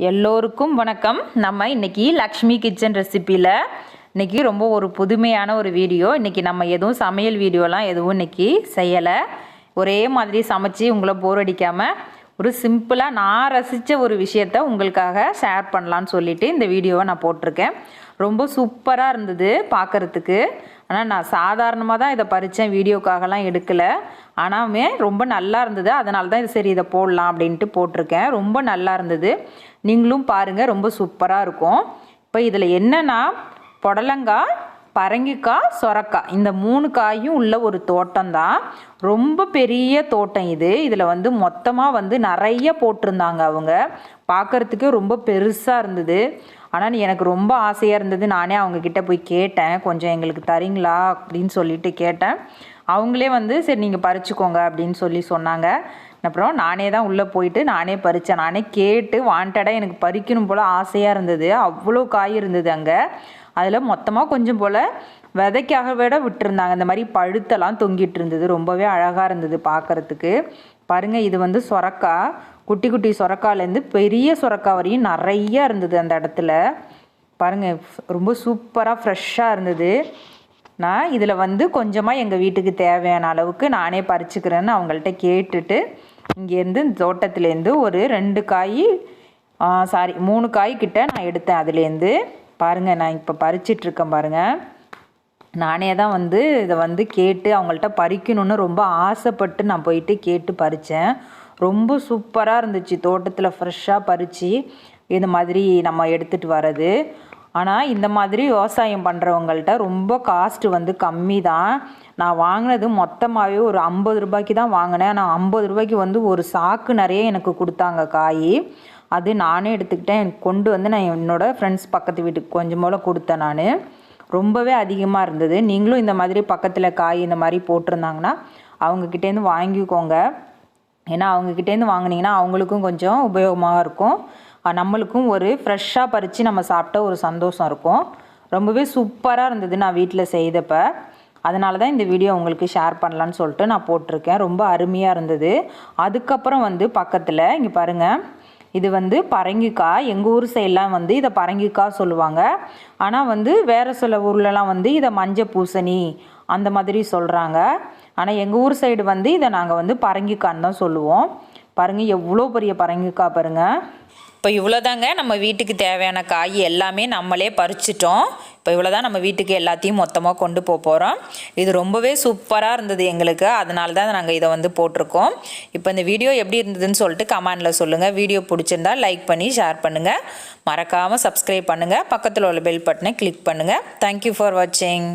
எல்லோருக்கும் வணக்கம். நம்ம இன்னைக்கு லக்ஷ்மி கிச்சன் ரெசிப்பியில் இன்னைக்கு ரொம்ப ஒரு புதுமையான ஒரு வீடியோ. இன்னைக்கு நம்ம எதுவும் சமையல் வீடியோலாம் எதுவும் இன்னைக்கு செய்யலை. ஒரே மாதிரி சமைச்சு உங்களை போர் அடிக்காமல் ஒரு சிம்பிளாக நான் ரசித்த ஒரு விஷயத்த உங்களுக்காக ஷேர் பண்ணலான்னு சொல்லிட்டு இந்த வீடியோவை நான் போட்டிருக்கேன். ரொம்ப சூப்பராக இருந்தது பார்க்குறதுக்கு. ஆனால் நான் சாதாரணமாக தான் இதை பறித்தேன் வீடியோக்காகலாம் எடுக்கலை. ஆனாலுமே ரொம்ப நல்லா இருந்தது. அதனால தான் இது சரி இதை போடலாம் அப்படின்ட்டு போட்டிருக்கேன். ரொம்ப நல்லா இருந்தது. நீங்களும் பாருங்கள் ரொம்ப சூப்பராக இருக்கும். இப்போ இதில் என்னென்னா புடலங்காய் பரங்கிக்காய் சொரக்காய். இந்த மூணு காயும் உள்ள ஒரு தோட்டம் தான். ரொம்ப பெரிய தோட்டம் இது. இதில் வந்து மொத்தமாக வந்து நிறைய போட்டிருந்தாங்க அவங்க. பார்க்குறதுக்கே ரொம்ப பெருசாக இருந்தது. ஆனால் எனக்கு ரொம்ப ஆசையாக இருந்தது நானே அவங்கக்கிட்ட போய் கேட்டேன். கொஞ்சம் எங்களுக்கு தரீங்களா? அப்படின்னு சொல்லிட்டு கேட்டேன். அவங்களே வந்து சரி நீங்கள் பறிச்சுக்கோங்க அப்படின்னு சொல்லி சொன்னாங்க. அப்புறம் நானே தான் உள்ளே போயிட்டு நானே பறித்தேன் நானே கேட்டு வாண்டடாக எனக்கு பறிக்கணும் போல் ஆசையாக இருந்தது. அவ்வளோ காய் இருந்தது அங்கே. அதில் மொத்தமாக கொஞ்சம் போல் விதைக்காக விட விட்டுருந்தாங்க. இந்த மாதிரி பழுத்தெல்லாம் தொங்கிட்டு இருந்தது. ரொம்பவே அழகாக இருந்தது பார்க்குறதுக்கு பாருங்கள் இது வந்து சொரக்கா. குட்டி குட்டி சொரக்காலேருந்து பெரிய சொரக்கா வரையும் நிறைய இருந்தது அந்த இடத்துல. பாருங்கள் ரொம்ப சூப்பராக ஃப்ரெஷ்ஷாக இருந்தது. நான் இதில் வந்து கொஞ்சமாக எங்கள் வீட்டுக்கு தேவையான அளவுக்கு நானே பறிச்சுக்கிறேன்னு அவங்கள்ட்ட கேட்டுட்டு இங்கேருந்து தோட்டத்துலேருந்து ஒரு ரெண்டு காய் சாரி மூணு காய் கிட்ட நான் எடுத்தேன் அதுலேருந்து பாருங்கள் நான் இப்போ பறிச்சிட்ருக்கேன் பாருங்கள் நானே தான் வந்து இதை வந்து கேட்டு அவங்கள்ட்ட பறிக்கணுன்னு ரொம்ப ஆசைப்பட்டு நான் போயிட்டு கேட்டு பறித்தேன் ரொம்ப சூப்பராக இருந்துச்சு. தோட்டத்தில் ஃப்ரெஷ்ஷாக பறித்து இது மாதிரி நம்ம எடுத்துகிட்டு வர்றது. ஆனால் இந்த மாதிரி விவசாயம் பண்ணுறவங்கள்ட்ட ரொம்ப காஸ்ட்டு வந்து கம்மி தான். நான் வாங்கினது மொத்தமாகவே ஒரு ஐம்பது ரூபாய்க்கு தான் வாங்கினேன். ஆனால் ஐம்பது ரூபாய்க்கு வந்து ஒரு சாக்கு நிறைய எனக்கு கொடுத்தாங்க காய். அது நானே எடுத்துக்கிட்டேன். எனக்கு கொண்டு வந்து நான் என்னோடய ஃப்ரெண்ட்ஸ் பக்கத்து வீட்டுக்கு கொஞ்சம் போல் கொடுத்தேன் நான். ரொம்பவே அதிகமாக இருந்தது. நீங்களும் இந்த மாதிரி பக்கத்தில் காய் இந்த மாதிரி போட்டிருந்தாங்கன்னா அவங்கக்கிட்டேருந்து வாங்கிக்கோங்க. ஏன்னா அவங்கக்கிட்டேருந்து வாங்கினீங்கன்னா அவங்களுக்கும் கொஞ்சம் உபயோகமாக இருக்கும். நம்மளுக்கும் ஒரு ஃப்ரெஷ்ஷாக பறித்து நம்ம சாப்பிட்ட ஒரு சந்தோஷம் இருக்கும். ரொம்பவே சூப்பராக இருந்தது நான் வீட்டில் செய்தப்போ. அதனால தான் இந்த வீடியோ உங்களுக்கு ஷேர் பண்ணலான்னு சொல்லிட்டு நான் போட்டிருக்கேன். ரொம்ப அருமையாக இருந்தது. அதுக்கப்புறம் வந்து பக்கத்தில் இங்கே பாருங்கள் இது வந்து பரங்கிக்காய் எங்கள் ஊர் சைட்லாம் வந்து இதை பரங்கிக்காய் சொல்லுவாங்க. ஆனால் வந்து வேறு சில ஊர்லலாம் வந்து இதை மஞ்சள் பூசணி அந்த மாதிரி சொல்கிறாங்க ஆனால் எங்கள் ஊர் சைடு வந்து இதை நாங்கள் வந்து பரங்கிக்கான்னு தான் சொல்லுவோம். பாருங்கள் எவ்வளோ பெரிய பரங்கிக்காய் பாருங்கள் இப்போ இவ்வளோதாங்க நம்ம வீட்டுக்கு தேவையான காய் எல்லாமே நம்மளே பறிச்சிட்டோம். இப்போ இவ்வளோ தான் நம்ம வீட்டுக்கு எல்லாத்தையும் மொத்தமாக கொண்டு போக போகிறோம் இது ரொம்பவே சூப்பராக இருந்தது எங்களுக்கு. அதனால தான் நாங்கள் இதை வந்து போட்டிருக்கோம். இப்போ இந்த வீடியோ எப்படி இருந்ததுன்னு சொல்லிட்டு கமெண்டில் சொல்லுங்கள் வீடியோ பிடிச்சிருந்தா லைக் பண்ணி ஷேர் பண்ணுங்கள் மறக்காமல் சப்ஸ்கிரைப் பண்ணுங்கள் பக்கத்தில் உள்ள பெல் பட்டனை கிளிக் பண்ணுங்கள் தேங்க்யூ ஃபார் வாட்சிங்